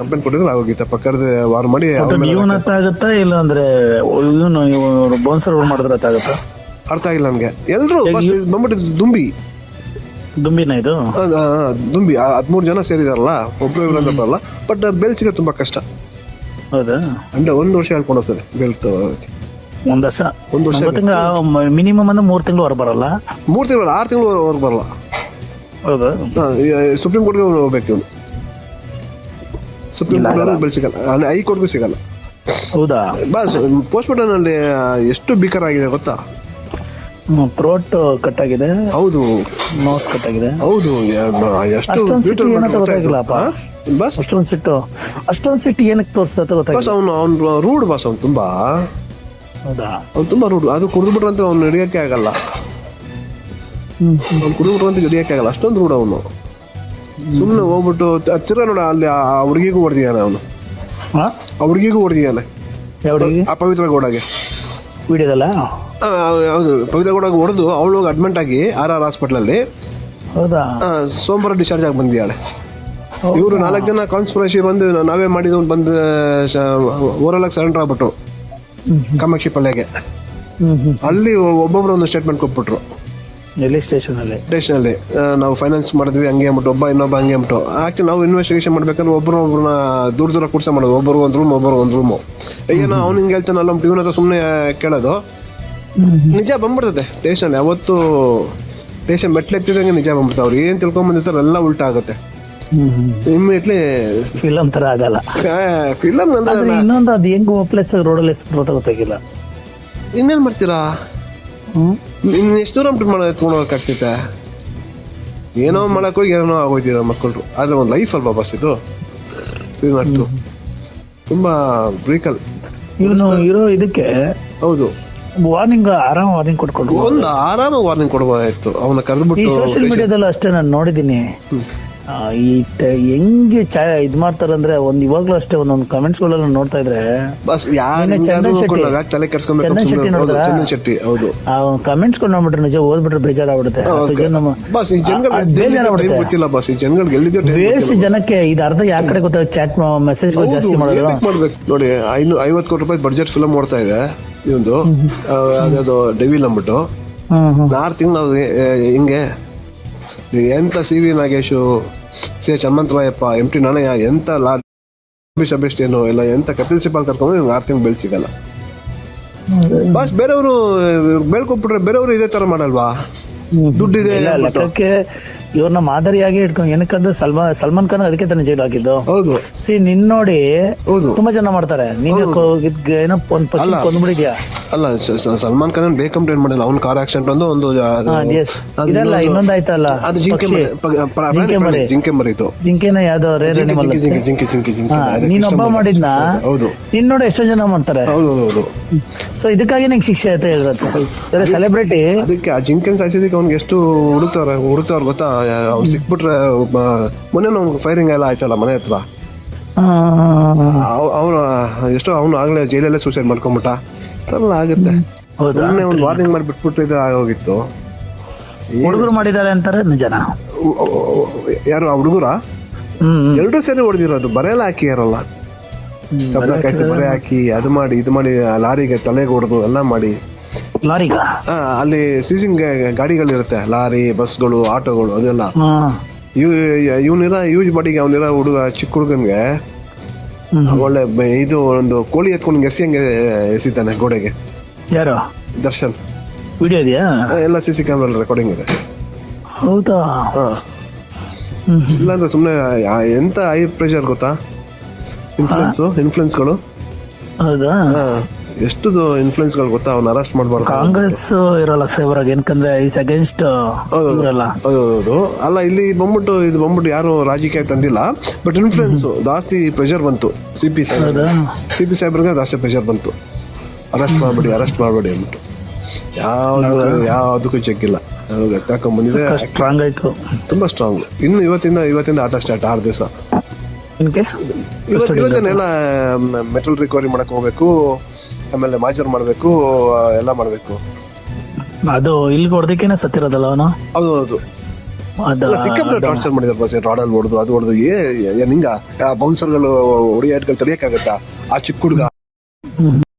Complaint ಕೊಟ್ಟಿದ್ರೆ ಆಗೋಗಿತ್ತು ಪಕ್ಕದ ವಾರ್ ಮಾಡಿ ಅವ್ರ ಮೇಲೆ ಇವನ್ ಹತ್ತ ಆಗುತ್ತಾ ಇಲ್ಲ ಅಂದ್ರೆ ಇವನು ಇವ್ರು ಬೌನ್ಸರ್ ಮಾಡಿದ್ರೆ ಹತ್ತ ಆಗುತ್ತಾ ಅರ್ಥ ಆಗಿಲ್ಲ ನನಗೆ ಎಲ್ರು ಬಸ್ ಬಂದ್ಬಿಟ್ಟು ದುಂಬಿ. ದುಂಬಿನ ಇದು? ಆ, ಆ, ದುಂಬಿ. ಹದಿಮೂರು ಜನ ಸೇರಿದಾರಲ್ಲ ಒಬ್ಬರು ಅಂತ ಬರಲ್ಲ. ಬಟ್ ಬೆಲ್ಸಿಗೆ ಸಿಗೋದು ತುಂಬಾ ಕಷ್ಟ. ಹೌದಾ? ಅಂದ್ರೆ ಒಂದು ವರ್ಷ ಹೇಳ್ಕೊಂಡು ಹೋಗ್ತದೆ ಬೆಲ್. ಒಂದ್ ವರ್ಷ? ಒಂದ್ ವರ್ಷ ಮಿನಿಮಮ್ ಅಂದ್ರೆ ಮೂರ್ ತಿಂಗಳು ಹೊರ ಬರಲ್ಲ? ಮೂರು ತಿಂಗಳು ಆರು ತಿಂಗಳು ಬರಲ್ಲ. ಹೌದಾ? ಸುಪ್ರೀಂ ಕೋರ್ಟ್ಗೆ ಹೋಗ್ಬೇಕು ಇವನು. ಸುಪ್ರೀಂ ಕೋರ್ಟ್ ಸಿಗಲ್ಲ. ಅಲ್ಲಿ ಹೈಕೋರ್ಟ್ಗೂ ಸಿಗಲ್ಲ. ಹೌದಾ? ಬಸ್ ಪೋಸ್ಟ್ ಅಲ್ಲಿ ಎಷ್ಟು ಬಿಕರ್ ಆಗಿದೆ ಗೊತ್ತಾ? ಥ್ರೋಟ್ ಕಟ್ ಆಗಿದೆ ಹೌದು. ನೋಸ್ ಕಟ್ ಆಗಿದೆ ಹೌದು ಎಷ್ಟು? ಬಸ್ ಅಷ್ಟೊಂದು ಸಿಟ್ಟು. ಅಷ್ಟೊಂದು ಸಿಟ್ಟು ಏನಕ್ಕೆ ತೋರಿಸ್ತಾ ಬಸ್ ಗೊತ್ತಾಗಿಲ್ಲ ಅವನು ಅವ್ನು ರೂಡ್ ಬಸ್ ಅವ್ನು ತುಂಬಾ. ಹೌದಾ? ಅವ್ನು ತುಂಬಾ ರೂಡ್ ಅದು ಕುಡಿದ್ಬಿಟ್ರಂತ ಅವ್ನು ಹಿಡಿಯಕ್ಕೆ ಆಗಲ್ಲ. ಅವ್ನು ಕುಡಿದ್ಬಿಟ್ರಂತ ಹಿಡಿಯಕ್ಕೆ ಆಗಲ್ಲ. ಅಷ್ಟೊಂದು ರೂಡ್ ಅವನು. ಸುಮ್ಮನೆ ಹೋಗ್ಬಿಟ್ಟು ಹತ್ತಿರ ನೋಡ ಅಲ್ಲಿ ಆ ಹುಡುಗಿಗೂ ಹೊಡೆದಿದ್ದಾನೆ ಅವನು. ಹಾ ಆ ಹುಡುಗಿಗೂ ಹೊಡೆದಿದ್ದಾನೆ. ಆ ಪವಿತ್ರ ಗೌಡಗೆ. ವಿಡಿಯೋದಲ್ಲ? ಆ, ಹೌದು ಪವಿತ್ರ ಗೌಡಗೆ ಹೊಡೆದು ಅವಳು ಅಡ್ಮಿಂಟ್ ಆಗಿ ಆರ್ ಆರ್ ಹಾಸ್ಪಿಟ್ಲಲ್ಲಿ ಹೌದಾ? ಸೋಮವಾರ ಡಿಸ್ಚಾರ್ಜ್ ಆಗಿ ಬಂದಿದ್ದಾಳೆ. ಇವರು ನಾಲ್ಕು ಜನ ಕಾನ್ಸ್ಪಿರಸಿ ಬಂದು ನಾ- ನಾವೇ ಮಾಡಿದ್ದು ಅಂತ ಬಂದು ಓರಲ್ ಆಗಿ ಸರೆಂಡರ್ ಆಗ್ಬಿಟ್ರು. ಕಾಮಾಕ್ಷಿ ಪಲ್ಯಗೆ. ಹ್ಮ್ ಹ್ಮ್. ಅಲ್ಲಿ ಒಬ್ಬೊಬ್ರು ಒಂದು ಸ್ಟೇಟ್ಮೆಂಟ್ ಕೊಟ್ಬಿಟ್ರು. ಎಲ್ಲಿ? ಸ್ಟೇಷನ್ ಅಲ್ಲಿ ಸ್ಟೇಷನಲ್ಲಿ ನಾವು ಫೈನಾನ್ಸ್ ಮಾಡಿದ್ವಿ ಹಂಗೆ ಅಂದ್ಬಿಟ್ಟು ಒಬ್ಬ ಇನ್ನೊಬ್ಬ ಹಂಗೆ ಅಂದ್ಬಿಟ್ಟು. ಆಕ್ಚುಲಿ ನಾವು ಇನ್ವೆಸ್ಟಿಗೇಷನ್ ಮಾಡ್ಬೇಕಂದ್ರೆ ಒಬ್ಬರು ಒಬ್ಬರನ್ನ ದೂರ ದೂರ ಕೂರ್ಸ ಮಾಡೋದು. ಒಬ್ಬರು ಒಂದು ರೂಮ್ ಒಬ್ಬರು ಒಂದು ರೂಮು ಏನೋ ಅವ್ನು ಹಿಂಗೆ ಹೇಳ್ತಾನಲ್ಲ ನಮ್ಮ ಟಿವಿನ ಹತ್ರ ಸುಮ್ಮನೆ ಕೇಳೋದು. ನಿಜ ಬಂದ್ಬಿಡ್ತದೆ ಸ್ಟೇಷನ್ ಯಾವತ್ತು ಸ್ಟೇಷನ್ ಮೆಟ್ಲೆತ್ತಿದಂಗೆ ನಿಜ ಬಂದ್ಬಿಡ್ತಾವೆ ಅವ್ರು ಏನು ತಿಳ್ಕೊಂಬಂದಿರ್ತಾರೆ ಎಲ್ಲ ಉಲ್ಟಾ ಆಗುತ್ತೆ. ಇಮ್ಮಿಡಿಯೇಟ್ಲಿ ಫಿಲಮ್ ತರ ಆಗಲ್ಲ. ಫಿಲಮ್ ಅಂದ್ರೆ ಇನ್ನೊಂದು ಅದು ಹೆಂಗ್ ಪ್ಲೇಸ್ ರೋಡಲ್ಲಿ ಬರುತ್ತೆ ಗೊತ್ತಾಗಿಲ್ಲ. ಇನ್ನೇನು ಮಾಡ್ತೀರಾ? ಇನ್ನು ಎಷ್ಟು ದೂರ ಬಿಟ್ಟು ಮಾಡೋ ಎತ್ಕೊಂಡು ಹೋಗಕ್ಕಾಗ್ತೈತೆ ಏನೋ ಮಾಡಕ್ ಹೋಗಿ ಏನೋ ಆಗೋಯ್ತೀರ ಮಕ್ಕಳು. ಆದ್ರೆ ಒಂದು ಲೈಫ್ ಅಲ್ವಾ ಬಸ್ ಇದು? ಶ್ರೀನಾಥ್ದು ತುಂಬಾ ಬ್ರೀಕಲ್ ಇವನು ಇರೋ ಇದಕ್ಕೆ ಹೌದು. ವಾರ್ನಿಂಗ್ ಆರಾಮ ವಾರ್ನಿಂಗ್ ಕೊಟ್ಕೊಂಡು ಒಂದು ಆರಾಮ ವಾರ್ನಿಂಗ್ ಕೊಡ್ಬೋದಾಯ್ತು. ಅವನ ಕರೆದ್ಬಿಟ್ಟು ಸೋಷಿಯಲ್ ಮೀಡಿಯಾದಲ್ಲೂ ಅಷ್ಟೇ ನಾನು ನೋಡಿದ್ದೀನಿ. ಈ ಹೆಂಗೆ ಚ ಇದ್ ಮಾಡ್ತಾರಂದ್ರೆ ಒಂದ್ ಇವಾಗ್ಲೂ ಅಷ್ಟೇ ಒಂದೊಂದು ಕಮೆಂಟ್ಸ್ ಗಳೆಲ್ಲ ನೋಡ್ತಾ ಇದ್ರೆ ಬಸ್ ಚಂದನ್ ಶೆಟ್ಟಿ. ಯಾಕೆ ತಲೆ ಚಂದನ್ ಶೆಟ್ಟಿ ಹೌದು ಶೆಟ್ಟಿ ಹೌದು. ಆ ಕಮೆಂಟ್ಸ್ ಕೊಂಡು ನೋಡ್ಬಿಟ್ರೆ ನಿಜ ಓದ್ಬಿಟ್ರೆ ಬೇಜಾರಾಗ್ಬಿಡುತ್ತೆ. ಬೇಜಾರಾಗ್ಬಿಡುತ್ತೆ. ಬಸ್ ಜನಕ್ಕೆ ಇದು ಅರ್ಧ ಯಾವ ಕಡೆ ಗೊತ್ತಾಗ ಚಾಟ್ ಮೆಸೇಜ್ ಜಾಸ್ತಿ ಮಾಡೋದು. ನೋಡಿ ಐವತ್ತು ಕೋಟಿ ರೂಪಾಯಿ ಬಡ್ಜೆಟ್ ಫಿಲಮ್ ಮಾಡ್ತಾ ಇದೆ ಇವೊಂದು. ಡೆವಿಲ್ ಅಂದ್ಬಿಟ್ಟು. ಆರು ತಿಂಗಳು ಹಿಂಗೆ ನೀವು ಎಂತ C V Nagesh C H Hanumantharayappa M T Nanaiah ಎಂತ ಲಾ ಏನು ಇಲ್ಲ ಎಂತ ಕಪಿಲ್ ಸಿಬಾಲ್ ಕರ್ಕೊಂಡು ನಿಮ್ಗೆ ಆರು ತಿಂಗಳು ಬೆಳೆಸಿಗಲ್ಲ ಬಾಸ್ ಬೇರೆಯವರು ಬೆಳ್ಕೊಬಿಟ್ರೆ ಬೇರೆಯವರು ಇದೇ ತರ ಮಾಡಲ್ವಾ? ದುಡ್ಡಿದೆ ಇವ್ರನ್ನ ಮಾದರಿಯಾಗಿ ಇಟ್ಕೊಂಡು ಏನಕ್ಕಂದ್ರೆ ಸಲ್ಮಾನ್ ಸಲ್ಮಾನ್ ಖಾನ್ ಅದಕ್ಕೆ ತಾನೇ ಜೈಲು ಹಾಕಿದ್ದು. ಹೌದು. ಸಿ ನಿನ್ ನೋಡಿ ಹೌದು. ತುಂಬಾ ಜನ ಮಾಡ್ತಾರೆ. ನೀನು ಏನೋ ಒಂದ್ ಕೊಂದ್ಬಿಡಿದ್ಯಾ ಅಲ್ಲ. ಸ- ಸ- ಸಲ್ಮಾನ್ ಖಾನ್ ಬೇಗ ಕಂಪ್ಲೇಂಟ್ ಮಾಡಿಲ್ಲ. ಅವ್ನ ಕಾರ್ ಆಕ್ಸಿಡೆಂಟ್ ಒಂದು ಒಂದು ಅದು- yes. ಅದು ಇದಲ್ಲ ಇನ್ನೊಂದು- ಇನ್ನೊಂದು ಆಯ್ತಲ್ಲ? ಅದು ಜಿಂಕೆ ಪಕ್ಷಿ. ಮರಿ ಪ- ಪ- ಪ್ರಾಣಿ- ಜಿಂಕೆ ಮರಿ. ಜಿಂಕೆ ಮರಿತು ಜಿಂಕೆನ ಯಾವ್ದೋ ರೇರ್ ಜಿಂಕೆ ಅನಿಮಲ್ ಜಿಂಕೆ ಜಿಂಕೆ ಜಿಂಕೆ ಜಿಂಕೆ ಜಿಂಕೆ. ಅದಕ್ಕೆ ಇಷ್ಟ. ಮಾಡಿದ್ನ? ಹೌದು. ನಿನ್ ನೋಡಿ ಎಷ್ಟೋ ಜನ ಮಾಡ್ತಾರೆ. ಹೌದು ಹೌದು ಹೌದು. ಸೊ ಇದಕ್ಕಾಗಿ ನಿಂಗೆ ಶಿಕ್ಷೆ ಆಯ್ತಾ ಹೇಳಿದ್ರೆ ಸೆಲೆಬ್ರಿಟಿ ಅದಕ್ಕೆ ಆ ಜಿಂಕೆನ್ ಸಾಯಿಸಿದಕ್ಕೆ ಅವ್ನಿಗೆ ಎಷ್ಟು ಹುಡುಕ್ತಾವ್ರೆ ಹುಡುಕ್ತಾವ್ರ ಗೊತ್ತಾ? ಅವ್ನು ಸಿಕ್ಬಿಟ್ರೆ ಮೊನ್ನೆ ನಮ್ಗೆ ಫೈರಿಂಗ್ ಎಲ್ಲ ಆಯ್ತಲ್ಲ ಮನೆ ಹತ್ರ. ಅವನು ಎಷ್ಟೋ ಅವನು ಆಗ್ಲೇ ಜೈಲಲ್ಲೇ ಸೂಸೈಡ್ ಮಾಡ್ಕೊಂಬಿಟ್ಟ. ತರಲ್ಲ ಆಗುತ್ತೆ. ಸುಮ್ಮನೆ ಒಂದು ವಾರ್ನಿಂಗ್ ಮಾಡಿ ಬಿಟ್ಬಿಟ್ಟು ಇದ್ರೆ ಆಗೋಗಿತ್ತು. ಹುಡುಗರು ಮಾಡಿದ್ದಾರೆ ಅಂತಾರೆ ನಿಜನ? ಉ- ಯಾರು ಆ ಹುಡುಗರ? ಎಲ್ಲರೂ ಸೇರಿ ಹೊಡೆದಿರೋದು ಬರೆಯಲ್ಲ ಹಾಕಿಯಾರಲ್ಲ ಕಬ್ಬಣ ಕಾಯಿಸಿ ಬರೆ ಹಾಕಿ ಅದು ಮಾಡಿ ಇದು ಮಾಡಿ ಆ ಲಾರಿಗೆ ತಲೆಗೆ ಹೊಡೆದು ಎಲ್ಲ ಮಾಡಿ. ಲಾರಿಗ? ಅಲ್ಲಿ ಸೀಸಿಂಗ್ ಗಾಡಿಗಳಿರುತ್ತೆ. ಲಾರಿ ಬಸ್ಗಳು ಆಟೋಗಳು ಅದೆಲ್ಲ. ಇವ್ ಇವನಿರ ಯೂಜ್ ಬಾಡಿಗೆ ಅವನಿರ ಹುಡುಗ ಚಿಕ್ಕ ಹುಡುಗನ್ಗೆ. ಒಳ್ಳೆ ಇದು ಒಂದು ಕೋಳಿ ಎತ್ಕೊಂಡು ಎಸಿಯಂಗೆ ಎಸಿತಾನೆ ಗೋಡೆಗೆ. ಯಾರು? ದರ್ಶನ್. ವಿಡಿಯೋ ಇದೆಯಾ? ಎಲ್ಲ ಸಿ ಸಿ ಕ್ಯಾಮ್ರಾ ರೆಕಾರ್ಡಿಂಗ್ ಇದೆ. ಹೌದಾ? ಇಲ್ಲಾಂದ್ರೆ ಸುಮ್ಮನೆ ಎಂತ ಹೈ ಪ್ರೆಷರ್ ಗೊತ್ತಾ? ಇನ್ಫ್ಲುಯೆನ್ಸು ಇನ್ಫ್ಲುಯೆನ್ಸ್ಗಳು ಹೌದಾ? ಹಾ. ಎಷ್ಟು ಇನ್ಫ್ಲುಯೆನ್ಸ್ಗಳು ಗೊತ್ತಾ? ಅವ್ನ ಅರೆಸ್ಟ್ ಮಾಡಬಾರ್ದು. ಕಾಂಗ್ರೆಸ್ ಇರಲ್ಲ ಸೇವರ್ ಆಗಿ ಏನಕಂದ್ರೆ ಈಸ್ ಅಗೇನ್ಸ್ಟ್ ಹೌದು. ಇವರಲ್ಲ. ಹೌದು ಅಲ್ಲ ಇಲ್ಲಿ ಬಂದ್ಬಿಟ್ಟು ಇದು ಬಂದ್ಬಿಟ್ಟು ಯಾರು ರಾಜಕೀಯ ತಂದಿಲ್ಲ. ಬಟ್ ಇನ್ಫ್ಲೂಯೆನ್ಸ್ ಜಾಸ್ತಿ ಪ್ರೆಷರ್ ಬಂತು. ಸಿ ಪಿ ಸಿ ಪಿ ಸಾಹೇಬ್ರಿಗೆ ಜಾಸ್ತಿ ಪ್ರೆಷರ್ ಬಂತು. ಅರೆಸ್ಟ್ ಮಾಡಬೇಡಿ ಅರೆಸ್ಟ್ ಮಾಡಬೇಡಿ ಅಂದ್ಬಿಟ್ಟು. ಯಾವ್ದು ಯಾವ್ದಕ್ಕೂ ಚೆಕ್ ಇಲ್ಲ. ಬಂದಿದೆ. ಸ್ಟ್ರಾಂಗ್ ಆಯ್ತು. ತುಂಬಾ ಸ್ಟ್ರಾಂಗ್ ಇನ್ನು ಇವತ್ತಿಂದ ಇವತ್ತಿಂದ ಆಟ ಸ್ಟಾರ್ಟ್ ಆರು ದಿವಸ. ಇನ್ ಕೇಸ್ ಇವತ್ತು ಇವತ್ತನ್ನೆಲ್ಲ ಮೆಟಲ್ ರಿಕವರಿ ಮಾಡಕ್ ಹೋಗ್ಬೇಕು. ಆಮೇಲೆ ಮಾಜರ್ ಮಾಡಬೇಕು ಎಲ್ಲ ಮಾಡಬೇಕು. ಅದು ಇಲ್ಲಿಗೆ ಹೊಡೆದಕ್ಕೇನೆ ಸತ್ತಿರೋದಲ್ಲ ಅವನು? ಹೌದು ಹೌದು. ಸಿಕ್ಕಾಪಟ್ಟೆ ಟಾರ್ಚರ್ ಮಾಡಿದಾರೆ ಬಸ್ ರಾಡಲ್ಲಿ ಹೊಡೆದು ಅದು ಹೊಡೆದು ಏ ಏನ್ ಹಿಂಗ ಬೌನ್ಸರ್ಗಳು ಹೊಡಿಯಾಟ್ಗಳು ತಡಿಯಕ್ಕಾಗತ್ತಾ? ಆ ಚಿಕ್ಕ ಹುಡುಗ.